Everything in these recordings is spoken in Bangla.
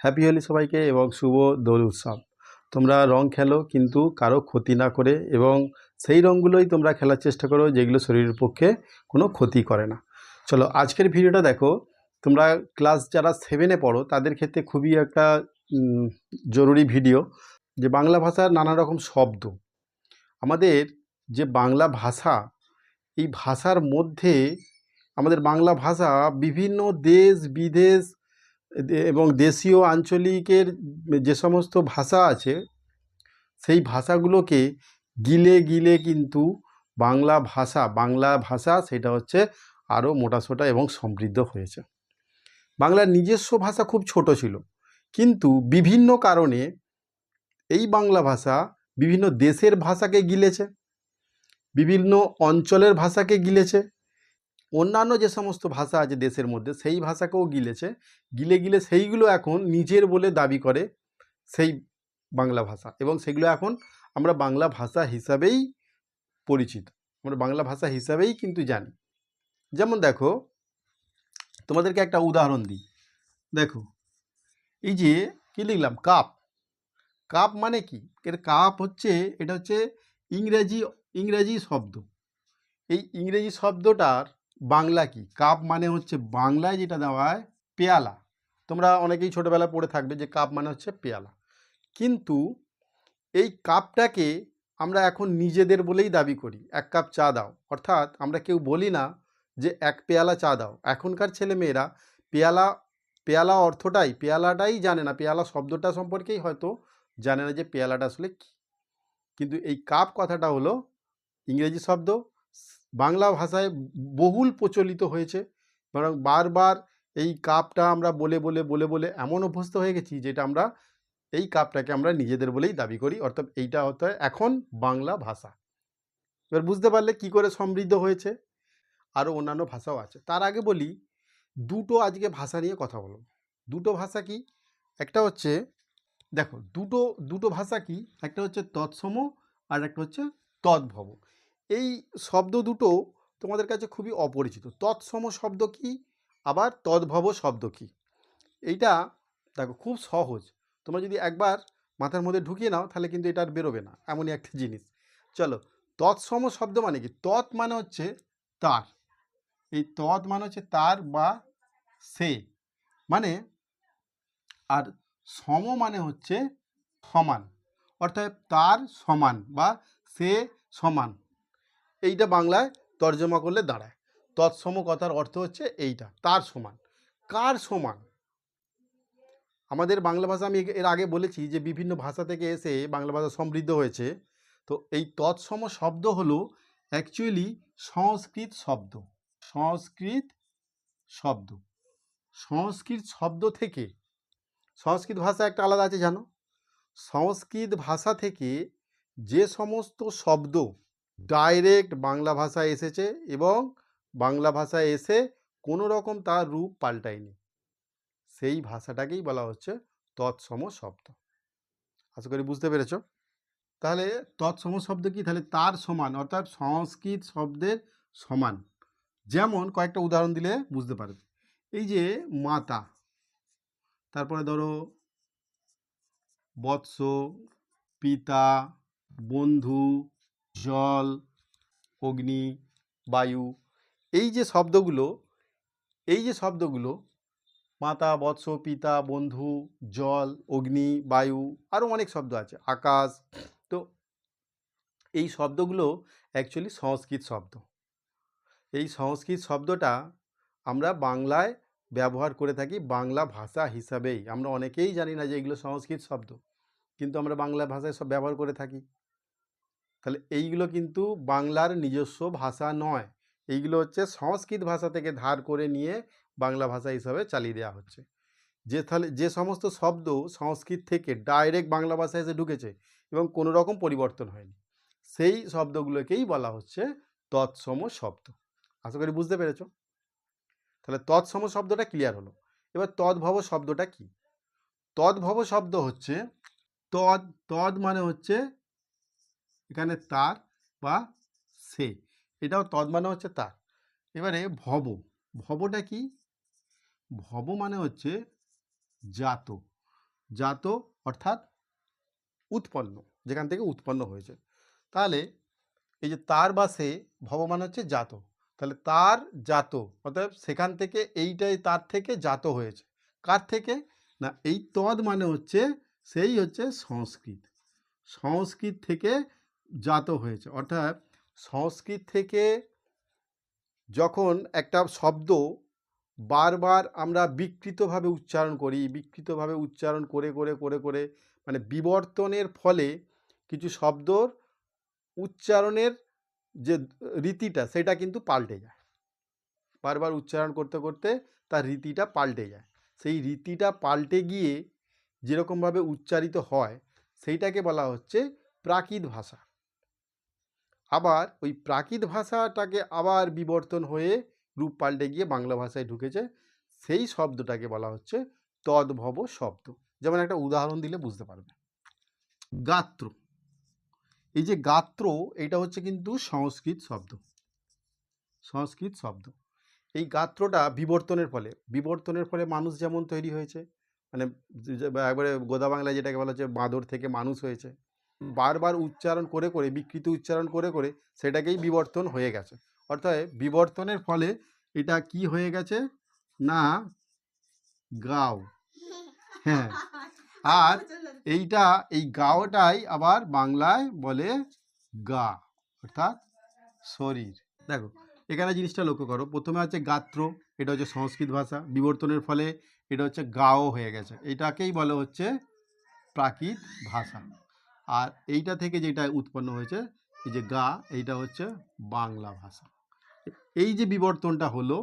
হ্যাপি হোলি সবাইকে এবং শুভ দোল উৎসব। তোমরা রং খেলো, কিন্তু কারও ক্ষতি না করে এবং সেই রঙগুলোই তোমরা খেলার চেষ্টা করো, যেগুলো শরীরের পক্ষে কোনো ক্ষতি করে না। চলো, আজকের ভিডিওটা দেখো, তোমরা ক্লাস যারা সেভেনে পড়ো, তাদের ক্ষেত্রে খুবই একটা জরুরি ভিডিও যে বাংলা ভাষার নানা রকম শব্দ। আমাদের যে বাংলা ভাষা, এই ভাষার মধ্যে আমাদের বাংলা ভাষা বিভিন্ন দেশ বিদেশ এবং দেশীয় আঞ্চলিকের যে সমস্ত ভাষা আছে, সেই ভাষাগুলোকে গিলে গিলে কিন্তু বাংলা ভাষা বাংলা ভাষা সেটা হচ্ছে আরও মোটাসোটা এবং সমৃদ্ধ হয়েছে। বাংলার নিজস্ব ভাষা খুব ছোট ছিল, কিন্তু বিভিন্ন কারণে এই বাংলা ভাষা বিভিন্ন দেশের ভাষাকে গিলেছে, বিভিন্ন অঞ্চলের ভাষাকে গিলেছে অন্যান্য যে সমস্ত ভাষা আছে দেশের মধ্যে, সেই ভাষাকেও গিলেছে। গিলে গিলে সেইগুলো এখন নিজের বলে দাবি করে সেই বাংলা ভাষা এবং সেগুলো এখন আমরা বাংলা ভাষা হিসাবেই পরিচিত। আমরা বাংলা ভাষা হিসাবেই কিন্তু জানি। যেমন দেখো, তোমাদেরকে একটা উদাহরণ দিই। দেখো, এই যে কী লিখলাম? কাপ। কাপ মানে কি? এর কাপ হচ্ছে, এটা হচ্ছে ইংরেজি ইংরেজি শব্দ। এই ইংরেজি শব্দটার বাংলা কি? কাপ মানে হচ্ছে বাংলায় যেটা দেওয়া হয় পেয়ালা। তোমরা অনেকেই ছোটোবেলায় পড়ে থাকবে যে কাপ মানে হচ্ছে পেয়ালা। কিন্তু এই কাপটাকে আমরা এখন নিজেদের বলেই দাবি করি, এক কাপ চা দাও। অর্থাৎ আমরা কেউ বলি না যে এক পেয়ালা চা দাও। এখনকার ছেলেমেয়েরা পেয়ালা পেয়ালা অর্থটাই, পেয়ালাটাই জানে না। পেয়ালা শব্দটা সম্পর্কেই হয়তো জানে না যে পেয়ালাটা আসলে কী। কিন্তু এই কাপ কথাটা হলো ইংরেজি শব্দ বাংলা ভাষায় বহুল প্রচলিত হয়েছে। বরং বারবার এই কাপটা আমরা বলে বলে বলে বলে এমন অভ্যস্ত হয়ে গেছি যেটা আমরা এই কাপটাকে আমরা নিজেদের বলেই দাবি করি। অর্থাৎ এইটা হতে এখন বাংলা ভাষা। এবার বুঝতে পারলে কি করে সমৃদ্ধ হয়েছে? আরও অন্যান্য ভাষাও আছে। তার আগে বলি, দুটো আজকে ভাষা নিয়ে কথা বলব। দুটো ভাষা কি? একটা হচ্ছে, দেখো, দুটো দুটো ভাষা কি? একটা হচ্ছে তৎসম আর একটা হচ্ছে তদ্ভব। এই শব্দ দুটো তোমাদের কাছে খুবই অপরিচিত। তৎসম শব্দ কি? আবার তদ্ভব শব্দ কি? এইটা দেখো খুব সহজ। তোমরা যদি একবার মাথার মধ্যে ঢুকিয়ে নাও, তাহলে কিন্তু এটা আর বেরোবে না। এমনই একটা জিনিস। চলো, তৎসম শব্দ মানে কি? তৎ মানে হচ্ছে তার। এই তৎ মানে হচ্ছে তার বা সে। মানে আর সম মানে হচ্ছে সমান। অর্থাৎ তার সমান বা সে সমান। এইটা বাংলায় তর্জমা করলে দাঁড়ায়। তৎসম কথার অর্থ হচ্ছে এইটা, তার সমান। কার সমান? আমাদের বাংলা ভাষা আমি এর আগে বলেছি যে বিভিন্ন ভাষা থেকে এসে বাংলা ভাষা সমৃদ্ধ হয়েছে। তো এই তৎসম শব্দ হলো অ্যাকচুয়ালি সংস্কৃত শব্দ। সংস্কৃত শব্দ। সংস্কৃত শব্দ থেকে, সংস্কৃত ভাষা একটা আলাদা আছে জানো? সংস্কৃত ভাষা থেকে যে সমস্ত শব্দ ডাইরেক্ট বাংলা ভাষায় এসেছে এবং বাংলা ভাষায় এসে কোনো রকম তার রূপ পাল্টায়নি। সেই ভাষাটাকেই বলা হচ্ছে তৎসম শব্দ। আশা করি বুঝতে পেরেছ? তাহলে তৎসম শব্দ কি? তাহলে তার সমান, অর্থাৎ সংস্কৃত শব্দের সমান। যেমন কয়েকটা উদাহরণ দিলে বুঝতে পারবে। এই যে মাতা, তারপরে ধরো বৎস, পিতা, বন্ধু জল, অগ্নি, বায়ু, এই যে শব্দগুলো, এই যে শব্দগুলো, মাতা, বৎস, পিতা, বন্ধু, জল, অগ্নি, বায়ু, আরও অনেক শব্দ আছে, আকাশ, তো এই শব্দগুলো অ্যাকচুয়ালি সংস্কৃত শব্দ। এই সংস্কৃত শব্দটা আমরা বাংলায় ব্যবহার করে থাকি বাংলা ভাষা হিসাবেই। আমরা অনেকেই জানি না যে এগুলো সংস্কৃত শব্দ, কিন্তু আমরা বাংলা ভাষায় সব ব্যবহার করে থাকি। তাহলে এইগুলো কিন্তু বাংলার নিজস্ব ভাষা নয়। এইগুলো হচ্ছে সংস্কৃত ভাষা থেকে ধার করে নিয়ে বাংলা ভাষা হিসাবে চালিয়ে দেওয়া হচ্ছে। যে তাহলে যে সমস্ত শব্দ সংস্কৃত থেকে ডাইরেক্ট বাংলা ভাষায় এসে ঢুকেছে এবং কোনো রকম পরিবর্তন হয়নি। সেই শব্দগুলোকেই বলা হচ্ছে তৎসম শব্দ। আশা করি বুঝতে পেরেছ? তাহলে তৎসম শব্দটা ক্লিয়ার হলো। এবার তদ্ভব শব্দটা কি? তদ্ভব শব্দ হচ্ছে তদ তদ মানে হচ্ছে এখানে তার বা সে। এটাও তদ মানে হচ্ছে তার। এবারে ভব। ভবটা কি? ভব মানে হচ্ছে জাত। জাত অর্থাৎ উৎপন্ন, যেখান থেকে উৎপন্ন হয়েছে। তাহলে এই যে তার বা সে, ভব মানে হচ্ছে জাত। তাহলে তার জাত অর্থাৎ সেখান থেকে এইটাই তার থেকে জাত হয়েছে। কার থেকে? না, এই তদ মানে হচ্ছে, সেই হচ্ছে সংস্কৃত। সংস্কৃত থেকে জাত হয়েছে। অর্থাৎ সংস্কৃত থেকে যখন একটা শব্দ বারবার আমরা বিকৃতভাবে উচ্চারণ করি, বিকৃতভাবে উচ্চারণ করে করে করে করে মানে বিবর্তনের ফলে কিছু শব্দর উচ্চারণের যে রীতিটা, সেটা কিন্তু পাল্টে যায়। বারবার উচ্চারণ করতে করতে তার রীতিটা পাল্টে যায়। সেই রীতিটা পাল্টে গিয়ে যেরকমভাবে উচ্চারিত হয়, সেইটাকে বলা হচ্ছে প্রাকৃত ভাষা। আবার ওই প্রাকৃত ভাষাটাকে আবার বিবর্তন হয়ে রূপ পাল্টে গিয়ে বাংলা ভাষায় ঢুকেছে, সেই শব্দটাকে বলা হচ্ছে তদ্ভব শব্দ। যেমন একটা উদাহরণ দিলে বুঝতে পারবে। গাত্র। এই যে গাত্র, এটা হচ্ছে কিন্তু সংস্কৃত শব্দ। সংস্কৃত শব্দ। এই গাত্রটা বিবর্তনের ফলে বিবর্তনের ফলে মানুষ যেমন তৈরি হয়েছে মানে একবারে গোদা বাংলায় যেটাকে বলা হচ্ছে বাঁদর থেকে মানুষ হয়েছে বারবার উচ্চারণ করে করে, বিকৃত উচ্চারণ করে করে সেটাকেই বিবর্তন হয়ে গেছে। অর্থাৎ বিবর্তনের ফলে এটা কি হয়ে গেছে? না, গাও। হ্যাঁ। আর এইটা, এই গাওটাই আবার বাংলায় বলে গা, অর্থাৎ শরীর। দেখো, এখানে জিনিসটা লক্ষ্য করো। প্রথমে হচ্ছে গাত্র, এটা হচ্ছে সংস্কৃত ভাষা। বিবর্তনের ফলে এটা হচ্ছে গাও হয়ে গেছে। এটাকেই বলে হচ্ছে প্রাকৃত ভাষা। আর এইটা থেকে যেটা উৎপন্ন হয়েছে, এই যে গা, এইটা হচ্ছে বাংলা ভাষা। এই যে বিবর্তনটা হলো,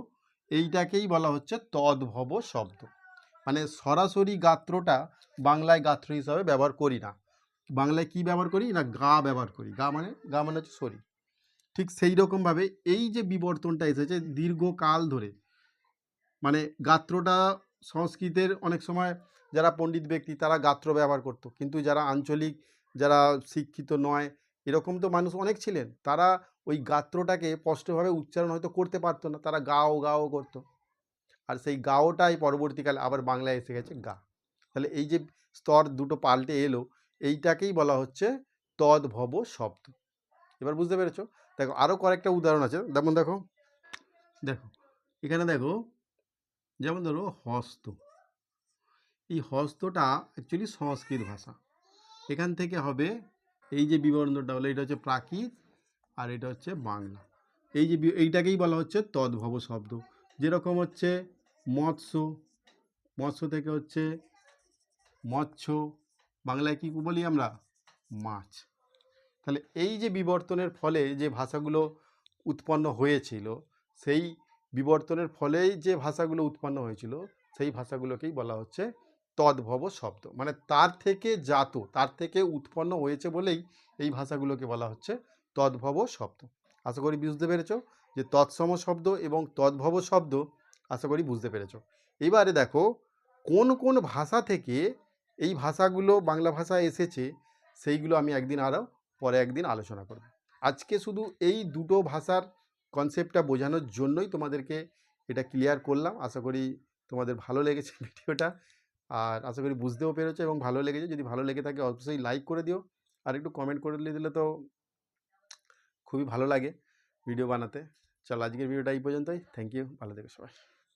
এইটাকেই বলা হচ্ছে তদ্ভব শব্দ। মানে সরাসরি গাত্রটা বাংলায় গাত্র হিসাবে ব্যবহার করি না। বাংলায় কি ব্যবহার করি না গা ব্যবহার করি? গা মানে গা মানে হচ্ছে শরীর। ঠিক সেই রকমভাবে এই যে বিবর্তনটা এসেছে দীর্ঘকাল ধরে মানে গাত্রটা সংস্কৃতের অনেক সময় যারা পণ্ডিত ব্যক্তি তারা গাত্র ব্যবহার করতো। কিন্তু যারা আঞ্চলিক যারা শিক্ষিত নয়, এরকম তো মানুষ অনেক ছিলেন। তারা ওই গাত্রটাকে স্পষ্টভাবে উচ্চারণ হয়তো করতে পারতো না, তারা গাও গাও করতো। আর সেই গাওটাই পরবর্তীকালে আবার বাংলায় এসে গেছে গা। তাহলে এই যে স্তর দুটো পাল্টে এলো, এইটাকেই বলা হচ্ছে তদ্ভব শব্দ। এবার বুঝতে পেরেছ? দেখো আরও কয়েকটা উদাহরণ আছে। যেমন দেখো দেখো, এখানে দেখো, যেমন ধরো হস্ত। এই হস্তটা অ্যাকচুয়ালি সংস্কৃত ভাষা। এখান থেকে হবে এই যে বিবর্ণটা হলো, এটা হচ্ছে প্রাকৃত আর এটা হচ্ছে বাংলা। এই যে এইটাকেই বলা হচ্ছে তদ্ভব শব্দ। যেরকম হচ্ছে মৎস্য মৎস্য থেকে হচ্ছে মৎস্য, বাংলায় কি বলি আমরা? মাছ। তাহলে এই যে বিবর্তনের ফলে যে ভাষাগুলো উৎপন্ন হয়েছিল, সেই বিবর্তনের ফলেই যে ভাষাগুলো উৎপন্ন হয়েছিল, সেই ভাষাগুলোকেই বলা হচ্ছে তদ্ভব শব্দ। মানে তার থেকে জাত, তার থেকে উৎপন্ন হয়েছে বলেই এই ভাষাগুলোকে বলা হচ্ছে তদ্ভব শব্দ। আশা করি বুঝতে পেরেছ যে তৎসম শব্দ এবং তদ্ভব শব্দ, আশা করি বুঝতে পেরেছ। এবারে দেখো, কোন কোন ভাষা থেকে এই ভাষাগুলো, বাংলা ভাষায় এসেছে, সেইগুলো আমি একদিন আরও, পরে একদিন আলোচনা করব। আজকে শুধু এই দুটো ভাষার কনসেপ্টটা বোঝানোর জন্যই তোমাদেরকে এটা ক্লিয়ার করলাম। আশা করি তোমাদের ভালো লেগেছে ভিডিওটা। আর আশা করি বুঝতেও পেরেছ এবং ভালো লেগেছে। যদি ভালো লেগে থাকে অবশ্যই লাইক করে দিও। আর একটু কমেন্ট করে দিলে তো খুবই ভালো লাগে ভিডিও বানাতে। চলো আজকের ভিডিওটা এই পর্যন্তই। থ্যাংক ইউ ভালো থেকো সবাই।